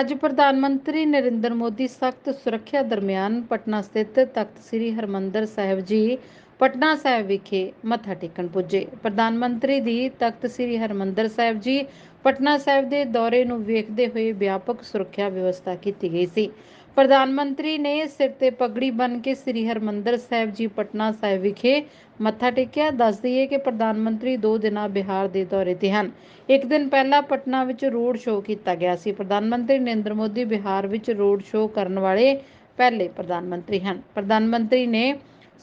ਅੱਜ ਪ੍ਰਧਾਨ ਮੰਤਰੀ ਨਰਿੰਦਰ ਮੋਦੀ ਸਖਤ ਸੁਰੱਖਿਆ ਦਰਮਿਆਨ ਪਟਨਾ ਸਥਿਤ ਤਖਤ ਸ੍ਰੀ ਹਰਮੰਦਰ ਸਾਹਿਬ ਜੀ, ਪਟਨਾ ਸਾਹਿਬ ਵਿਖੇ ਮੱਥਾ ਟੇਕਣ ਪੁੱਜੇ। ਪ੍ਰਧਾਨ ਮੰਤਰੀ ਦੀ ਤਖਤ ਸ੍ਰੀ ਹਰਮੰਦਰ ਸਾਹਿਬ ਜੀ, ਪਟਨਾ ਸਾਹਿਬ ਦੇ ਦੌਰੇ ਨੂੰ ਵੇਖਦੇ ਹੋਏ ਵਿਆਪਕ ਸੁਰੱਖਿਆ ਵਿਵਸਥਾ ਕੀਤੀ ਗਈ ਸੀ। ਪ੍ਰਧਾਨ ਮੰਤਰੀ ਨੇ ਸਿਰ ਤੇ ਪਗੜੀ ਬੰਨ੍ਹ ਕੇ ਸ੍ਰੀ ਹਰਮੰਦਰ ਸਾਹਿਬ ਜੀ ਪਟਨਾ ਸਾਹਿਬ ਵਿਖੇ ਮੱਥਾ ਟੇਕਿਆ। ਦੱਸ ਦਈਏ ਕਿ ਪ੍ਰਧਾਨ ਮੰਤਰੀ ਦੋ ਦਿਨਾਂ ਬਿਹਾਰ ਦੇ ਦੌਰੇ ਤੇ ਹਨ। ਇੱਕ ਦਿਨ ਪਹਿਲਾਂ ਪਟਨਾ ਵਿੱਚ ਰੋਡ ਸ਼ੋਅ ਕੀਤਾ ਗਿਆ ਸੀ। ਪ੍ਰਧਾਨ ਮੰਤਰੀ ਨਰਿੰਦਰ ਮੋਦੀ ਬਿਹਾਰ ਵਿੱਚ ਰੋਡ ਸ਼ੋਅ ਕਰਨ ਵਾਲੇ ਪਹਿਲੇ ਪ੍ਰਧਾਨ ਮੰਤਰੀ ਹਨ। ਪ੍ਰਧਾਨ ਮੰਤਰੀ ਨੇ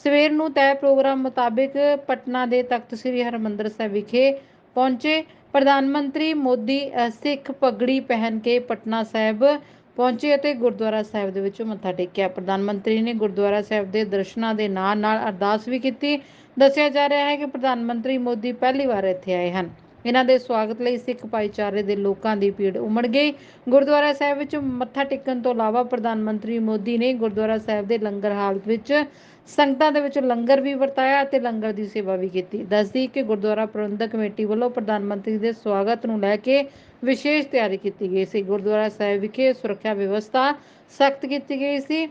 ਸਵੇਰ ਨੂੰ ਤੈਅ ਪ੍ਰੋਗਰਾਮ ਮੁਤਾਬਿਕ ਪਟਨਾ ਦੇ ਤਖਤ ਸ੍ਰੀ ਹਰਮੰਦਰ ਸਾਹਿਬ ਵਿਖੇ ਪਹੁੰਚੇ। ਪ੍ਰਧਾਨ ਮੰਤਰੀ ਮੋਦੀ ਅ, ਸਿੱਖ ਪਗੜੀ ਪਹਿਨ ਕੇ ਪਟਨਾ ਸਾਹਿਬ ਪਹੁੰਚੇ ਅਤੇ ਗੁਰਦੁਆਰਾ ਸਾਹਿਬ ਦੇ ਵਿੱਚੋਂ ਮੱਥਾ ਟੇਕਿਆ। ਪ੍ਰਧਾਨ ਮੰਤਰੀ ਨੇ ਗੁਰਦੁਆਰਾ ਸਾਹਿਬ ਦੇ ਦਰਸ਼ਨਾਂ ਦੇ ਨਾਲ ਨਾਲ ਅਰਦਾਸ ਵੀ ਕੀਤੀ। ਦੱਸਿਆ ਜਾ ਰਿਹਾ ਹੈ ਕਿ ਪ੍ਰਧਾਨ ਮੰਤਰੀ ਮੋਦੀ ਪਹਿਲੀ ਵਾਰ ਇੱਥੇ ਆਏ ਹਨ। ਇਹਨਾਂ ਦੇ ਸਵਾਗਤ ਲਈ ਸਿੱਖ ਭਾਈਚਾਰੇ ਦੇ ਲੋਕਾਂ ਦੀ ਭੀੜ ਉਮੜ ਗਈ। ਗੁਰਦੁਆਰਾ ਸਾਹਿਬ ਵਿੱਚ ਮੱਥਾ ਟੇਕਣ ਤੋਂ ਇਲਾਵਾ ਪ੍ਰਧਾਨ ਮੰਤਰੀ ਮੋਦੀ ਨੇ ਗੁਰਦੁਆਰਾ ਸਾਹਿਬ ਦੇ ਲੰਗਰ ਹਾਲ ਵਿੱਚ ਸੰਗਤਾਂ ਦੇ ਵਿੱਚ ਲੰਗਰ ਵੀ ਵਰਤਾਇਆ ਅਤੇ ਲੰਗਰ ਦੀ ਸੇਵਾ ਵੀ ਕੀਤੀ। ਦੱਸਦੀ ਕਿ ਗੁਰਦੁਆਰਾ ਪ੍ਰਬੰਧਕ ਕਮੇਟੀ ਵੱਲੋਂ ਪ੍ਰਧਾਨ ਮੰਤਰੀ ਦੇ ਸਵਾਗਤ ਨੂੰ ਲੈ ਕੇ ਵਿਸ਼ੇਸ਼ ਤਿਆਰੀ ਕੀਤੀ ਗਈ ਸੀ। ਗੁਰਦੁਆਰਾ ਸਾਹਿਬ ਵਿਖੇ ਸੁਰੱਖਿਆ ਵਿਵਸਥਾ ਸਖਤ ਕੀਤੀ ਗਈ ਸੀ।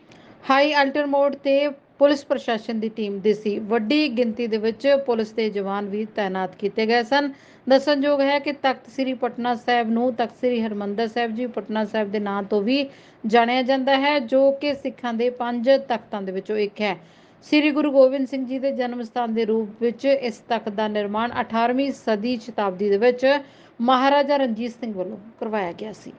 ਹਾਈ ਅਲਟਰ ਮੋਡ ਤੇ ਪੁਲਿਸ ਪ੍ਰਸ਼ਾਸਨ ਦੀ ਟੀਮ ਦੀ ਸੀ। ਵੱਡੀ ਗਿਣਤੀ ਦੇ ਵਿੱਚ ਪੁਲਿਸ ਦੇ ਜਵਾਨ ਵੀ ਤਾਇਨਾਤ ਕੀਤੇ ਗਏ ਸਨ। ਦੱਸਣਯੋਗ ਹੈ ਕਿ ਤਖਤ ਸ੍ਰੀ ਪਟਨਾ ਸਾਹਿਬ ਨੂੰ ਤਖਤ ਸ੍ਰੀ ਹਰਮੰਦਰ ਸਾਹਿਬ ਜੀ ਪਟਨਾ ਸਾਹਿਬ ਦੇ ਨਾਂ ਤੋਂ ਵੀ ਜਾਣਿਆ ਜਾਂਦਾ ਹੈ, ਜੋ ਕਿ ਸਿੱਖਾਂ ਦੇ ਪੰਜ ਤਖਤਾਂ ਦੇ ਵਿੱਚੋਂ ਇੱਕ ਹੈ। ਸ੍ਰੀ ਗੁਰੂ ਗੋਬਿੰਦ ਸਿੰਘ ਜੀ ਦੇ ਜਨਮ ਸਥਾਨ ਦੇ ਰੂਪ ਵਿੱਚ ਇਸ ਤਖਤ ਦਾ ਨਿਰਮਾਣ 18ਵੀਂ ਸਦੀ ਸ਼ਤਾਬਦੀ ਦੇ ਵਿੱਚ ਮਹਾਰਾਜਾ ਰਣਜੀਤ ਸਿੰਘ ਵੱਲੋਂ ਕਰਵਾਇਆ ਗਿਆ ਸੀ।